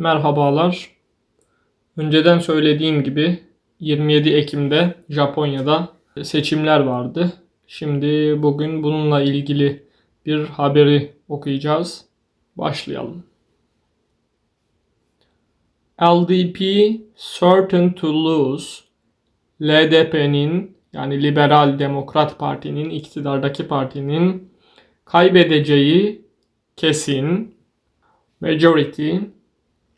Merhabalar. Önceden söylediğim gibi 27 Ekim'de Japonya'da seçimler vardı. Şimdi bugün bununla ilgili bir haberi okuyacağız. Başlayalım. LDP certain to lose LDP'nin yani Liberal Demokrat Parti'nin iktidardaki partinin kaybedeceği kesin majority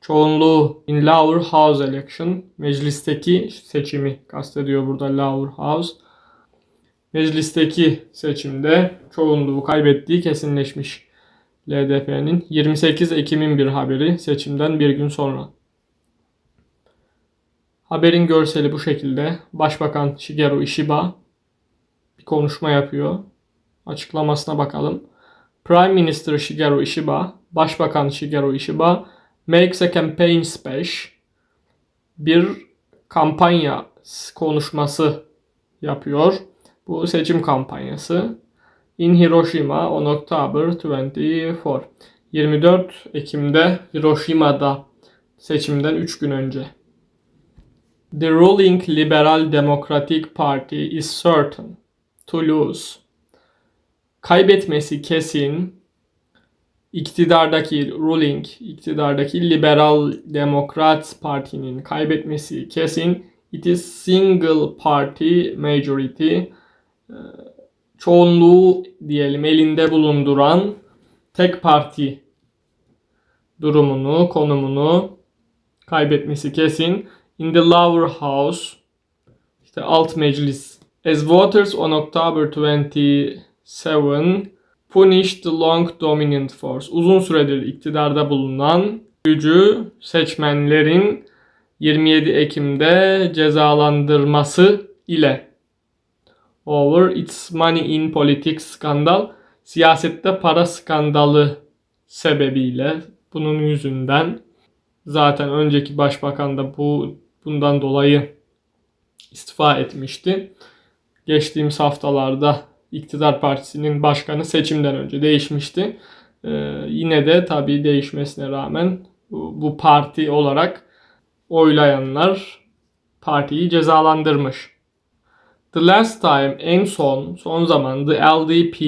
çoğunluğu in lower house election meclisteki seçimi kastediyor burada lower house meclisteki seçimde çoğunluğu kaybettiği kesinleşmiş LDP'nin 28 Ekim'in bir haberi seçimden bir gün sonra. Haberin görseli bu şekilde. Başbakan Shigeru Ishiba bir konuşma yapıyor. Açıklamasına bakalım. Prime Minister Shigeru Ishiba, Başbakan Shigeru Ishiba makes a campaign speech. Bir kampanya konuşması yapıyor. Bu seçim kampanyası. In Hiroshima on October 24. 24 Ekim'de Hiroşima'da seçimden 3 gün önce. The ruling Liberal Democratic Party is certain to lose. Kaybetmesi kesin iktidardaki ruling, iktidardaki Liberal Demokrat Parti'nin kaybetmesi kesin. It is single party majority. Çoğunluğu diyelim elinde bulunduran tek parti durumunu, konumunu kaybetmesi kesin. In the lower house, işte alt meclis. As voters on October 27 punished the long dominant force. Uzun süredir iktidarda bulunan gücü seçmenlerin 27 Ekim'de cezalandırması ile over its money in politics skandal siyasette para skandalı sebebiyle bunun yüzünden zaten önceki başbakan da bu bundan dolayı istifa etmişti. Geçtiğimiz haftalarda iktidar partisinin başkanı seçimden önce değişmişti. Ee, yine de tabii değişmesine rağmen bu, bu parti olarak oylayanlar partiyi cezalandırmış. The last time en son son zaman the LDP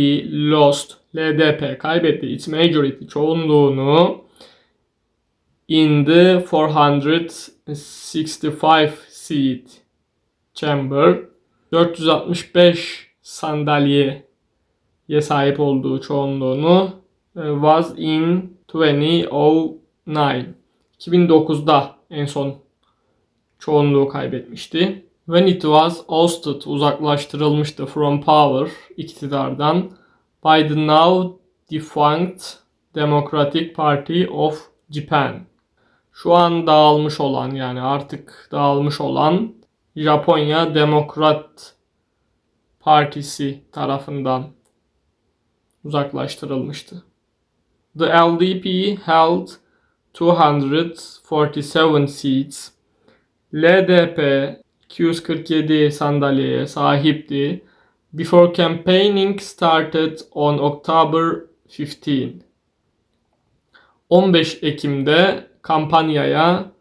lost LDP kaybetti its majority çoğunluğunu in the 465 seat chamber 465 sandalyeye sahip olduğu çoğunluğunu e, was in 2009 2009'da en son çoğunluğu kaybetmişti. When it was ousted uzaklaştırılmıştı from power iktidardan by the now defunct Democratic Party of Japan. Şu an dağılmış olan yani artık dağılmış olan Japonya Demokrat Partisi tarafından uzaklaştırılmıştı. The LDP held 247 seats. LDP 247 sandalyeye sahipti. Before campaigning started on October 15. 15 Ekim'de kampanyaya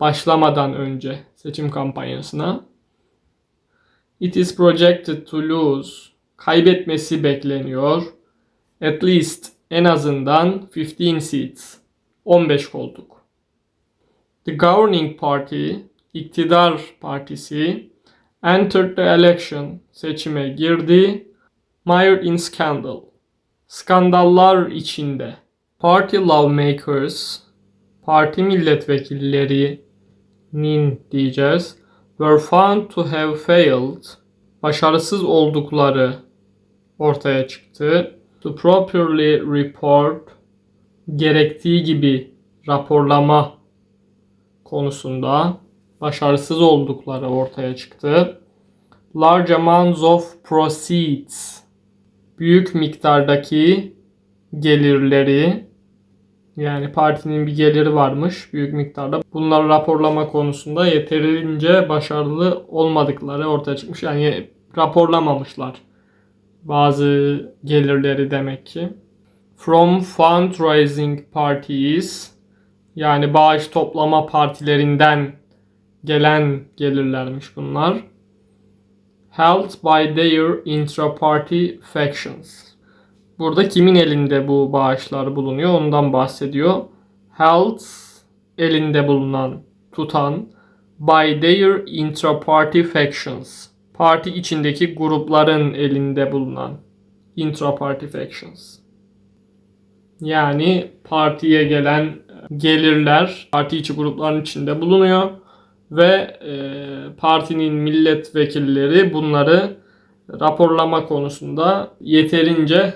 başlamadan önce seçim kampanyasına It is projected to lose kaybetmesi bekleniyor. At least en azından 15 seats 15 koltuk. The governing party iktidar partisi entered the election seçime girdi. Mired in scandal skandallar içinde. Party lawmakers parti milletvekillerinin diyeceğiz were found to have failed başarısız oldukları ortaya çıktı. To properly report gerektiği gibi raporlama konusunda başarısız oldukları ortaya çıktı. Large amounts of proceeds büyük miktardaki gelirleri yani partinin bir geliri varmış büyük miktarda. Bunları raporlama konusunda yeterince başarılı olmadıkları ortaya çıkmış. Yani raporlamamışlar bazı gelirleri demek ki. From fundraising parties Yani bağış toplama partilerinden gelen gelirlermiş bunlar. Held by their intra-party factions. Burada kimin elinde bu bağışlar bulunuyor ondan bahsediyor. Held elinde bulunan, tutan by their intra-party factions. Parti içindeki grupların elinde bulunan intra-party factions. Yani partiye gelen gelirler parti içi grupların içinde bulunuyor ve e, partinin milletvekilleri bunları raporlama konusunda yeterince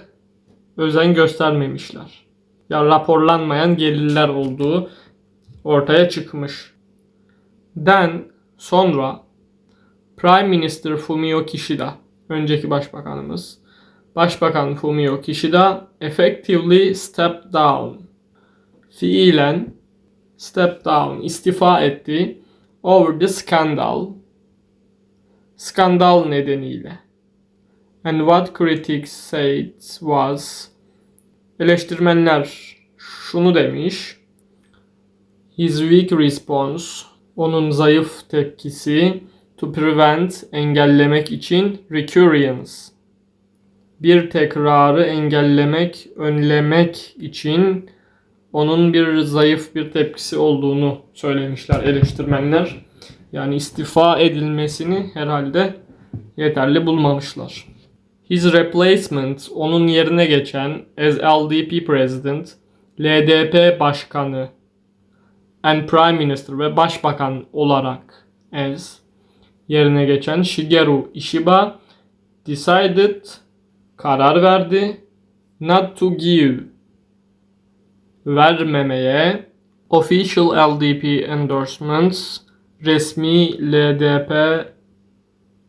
özen göstermemişler. Ya raporlanmayan gelirler olduğu ortaya çıkmış. Den sonra Prime Minister Fumio Kishida, önceki başbakanımız, Başbakan Fumio Kishida effectively stepped down. Fiilen step down, istifa etti over the scandal. Skandal nedeniyle. And what critics said was eleştirmenler şunu demiş. His weak response, onun zayıf tepkisi to prevent, engellemek için recurrence, bir tekrarı engellemek, önlemek için onun bir zayıf bir tepkisi olduğunu söylemişler eleştirmenler. Yani istifa edilmesini herhalde yeterli bulmamışlar. His replacement, onun yerine geçen as LDP president, LDP başkanı and prime minister ve başbakan olarak as yerine geçen Shigeru Ishiba decided karar verdi not to give vermemeye official LDP endorsements resmi LDP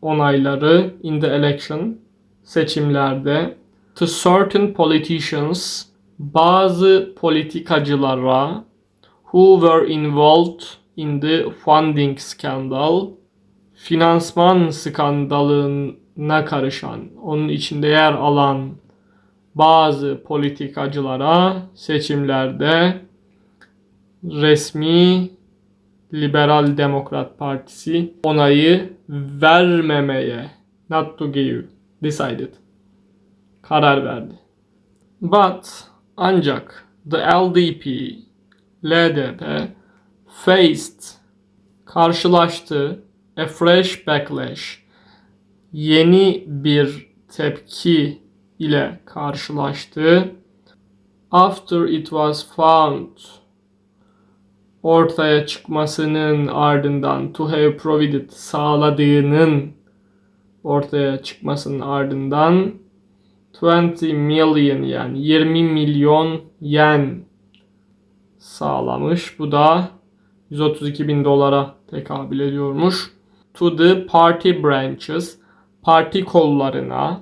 onayları in the election seçimlerde to certain politicians bazı politikacılara who were involved in the funding scandal finansman skandalına karışan, onun içinde yer alan bazı politikacılara seçimlerde resmi Liberal Demokrat Partisi onayı vermemeye not to give decided karar verdi. But ancak the LDP LDP faced karşılaştı a fresh backlash yeni bir tepki ile karşılaştı. After it was found ortaya çıkmasının ardından to have provided sağladığının ortaya çıkmasının ardından 20 million yani 20 milyon yen sağlamış. Bu da 132 bin dolara tekabül ediyormuş. To the party branches parti kollarına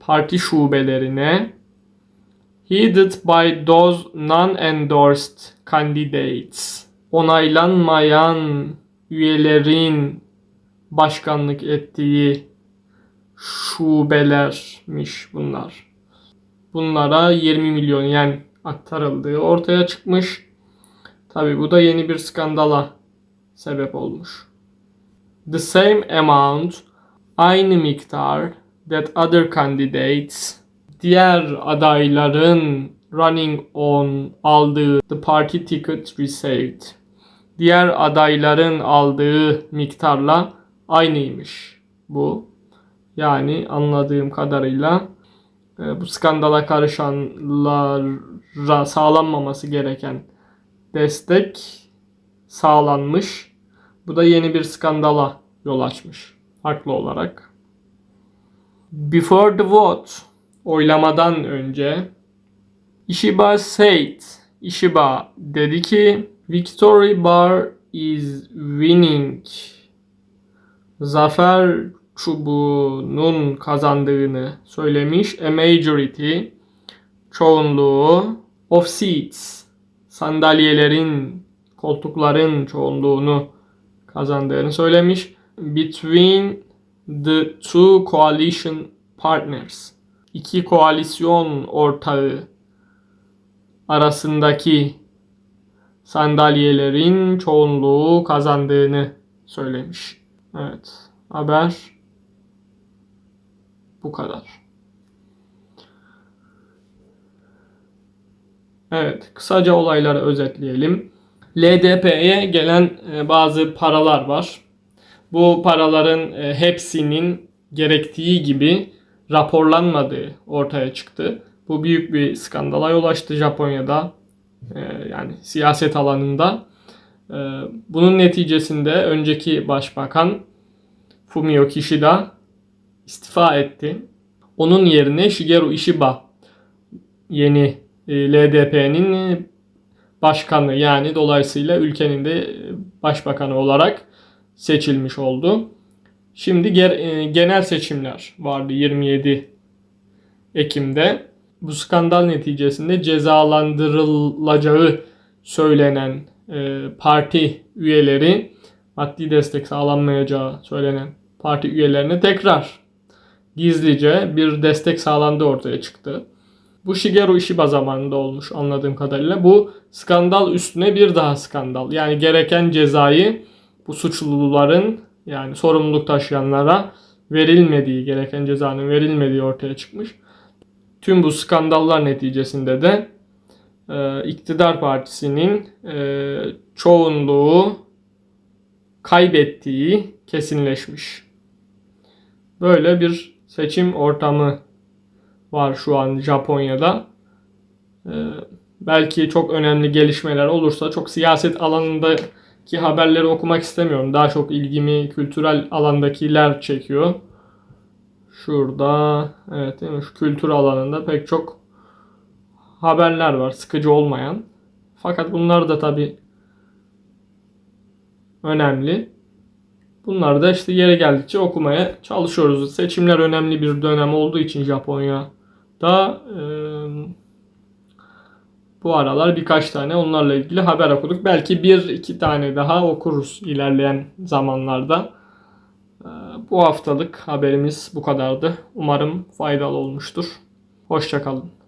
parti şubelerine headed by those non-endorsed candidates onaylanmayan üyelerin başkanlık ettiği şubelermiş bunlar. Bunlara 20 milyon yen aktarıldığı ortaya çıkmış. Tabi bu da yeni bir skandala sebep olmuş. The same amount aynı miktar that other candidates diğer adayların running on aldığı the party ticket received diğer adayların aldığı miktarla aynıymış bu. Yani anladığım kadarıyla e, bu skandala karışanlara sağlanmaması gereken destek sağlanmış. Bu da yeni bir skandala yol açmış. Haklı olarak. Before the vote, oylamadan önce Ishiba said, Ishiba dedi ki Victory bar is winning. Zafer çubuğunun kazandığını söylemiş. A majority çoğunluğu of seats sandalyelerin koltukların çoğunluğunu kazandığını söylemiş. Between the two coalition partners iki koalisyon ortağı arasındaki sandalyelerin çoğunluğu kazandığını söylemiş. Evet. Haber bu kadar. Evet, kısaca olayları özetleyelim. LDP'ye gelen e, bazı paralar var. Bu paraların e, hepsinin gerektiği gibi raporlanmadığı ortaya çıktı. Bu büyük bir skandala yol açtı Japonya'da. E, yani siyaset alanında. Bunun neticesinde önceki başbakan Fumio Kishida istifa etti. Onun yerine Shigeru Ishiba yeni e, LDP'nin başkanı yani dolayısıyla ülkenin de e, başbakanı olarak seçilmiş oldu. Şimdi genel seçimler vardı 27 Ekim'de. Bu skandal neticesinde cezalandırılacağı söylenen e, parti üyeleri maddi destek sağlanmayacağı söylenen parti üyelerine tekrar gizlice bir destek sağlandığı ortaya çıktı. Bu Shigeru Ishiba zamanında olmuş anladığım kadarıyla. Bu skandal üstüne bir daha skandal. Yani gereken cezayı bu suçluların yani sorumluluk taşıyanlara verilmediği, gereken cezanın verilmediği ortaya çıkmış. Tüm bu skandallar neticesinde de e, iktidar partisinin e, çoğunluğu kaybettiği kesinleşmiş. Böyle bir seçim ortamı var şu an Japonya'da. Ee, belki çok önemli gelişmeler olursa çok siyaset alanındaki haberleri okumak istemiyorum. Daha çok ilgimi kültürel alandakiler çekiyor. Şurada evet değil mi? Şu kültür alanında pek çok haberler var sıkıcı olmayan. Fakat bunlar da tabi önemli. Bunları da işte yere geldikçe okumaya çalışıyoruz. Seçimler önemli bir dönem olduğu için Japonya'da e, bu aralar birkaç tane onlarla ilgili haber okuduk. Belki bir iki tane daha okuruz ilerleyen zamanlarda. E, bu haftalık haberimiz bu kadardı. Umarım faydalı olmuştur. Hoşçakalın.